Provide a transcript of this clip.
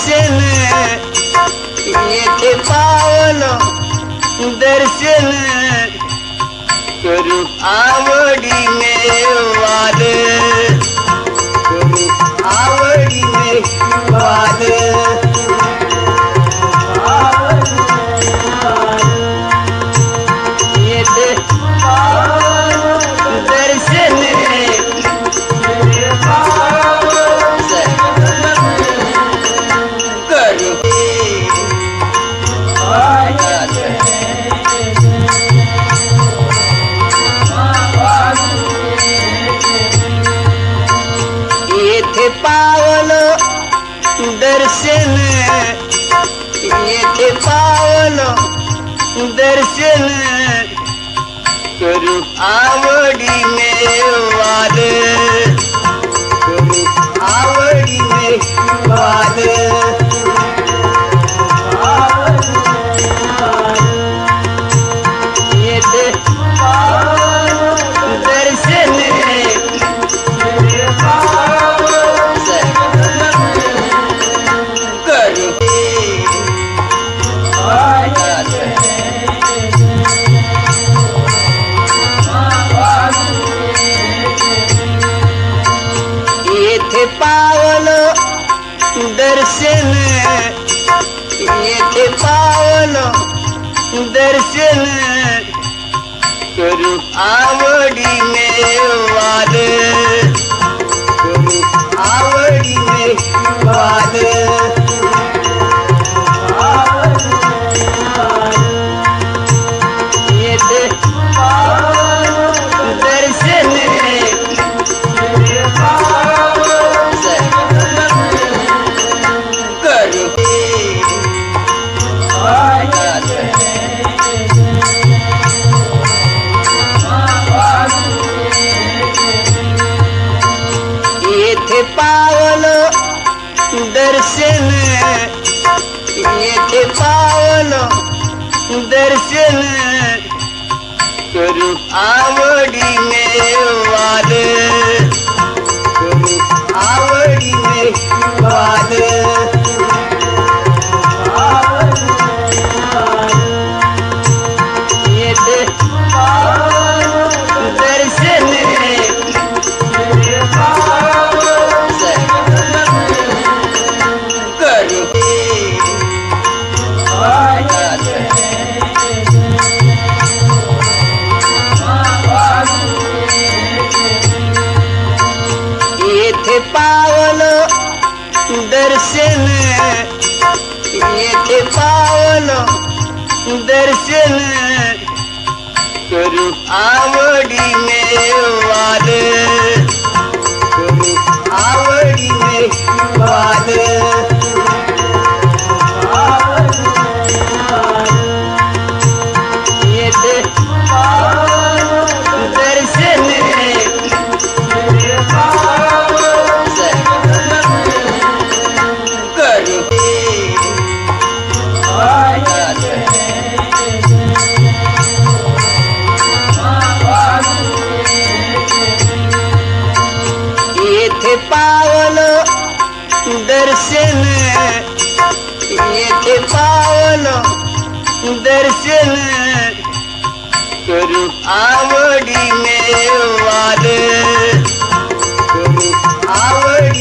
दर्शन। ये थे दर्शन। करू आवडी में वाले पावल दर्शन पावल दर्शन करू वाद। करू आवडीने येथे पावल दर्शन येथे पावल दर्शन। करू आवडीने वाद करू आवडीने येथे पावल दर्शन येथे पावल दर्शन करू आवडीने वाद करू आवडीने येथे पावलो दर्शन। ये थे पावलो दर्शन। करू में वाले करू आवडीने येथे पावलो दर्शन ये के पावलो दर्शन करू में वाले करू आवड